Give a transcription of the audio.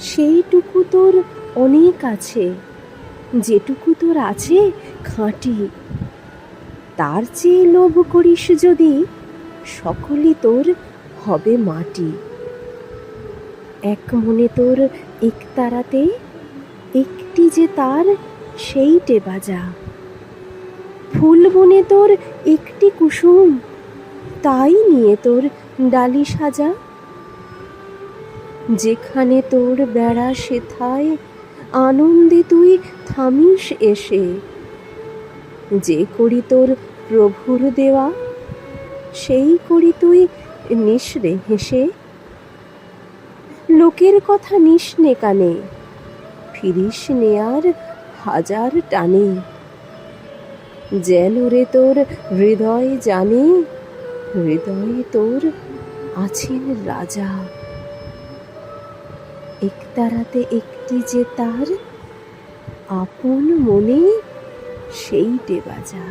সেইটুকু তোর অনেক আছে। যেটুকু তোর আছে, খাঁটি। তার চেয়ে লোভ করিস যদি, সকলই তোর হবে মাটি। এক মনে তোর একতারাতে একটি যে তার, সেইটে বাজা। ফুল বনে তোর একটি কুসুম, তাই নিয়ে তোর ডালি সাজা। যেখানে তোর বেড়া সেথায়, আনন্দে তুই থামিস এসে। যে করি তোর প্রভুর দেওয়া, সেই করি তুই নিঃসরে হেসে। লোকের কথা নিস নে কানে, ফিরিস নেয়ার হাজার টানে। যেন রে তোর হৃদয় জানে, হৃদয়ে তোর আছেন রাজা। একতারাতে একটি যে তার আপন মনে সেইটে বাজা।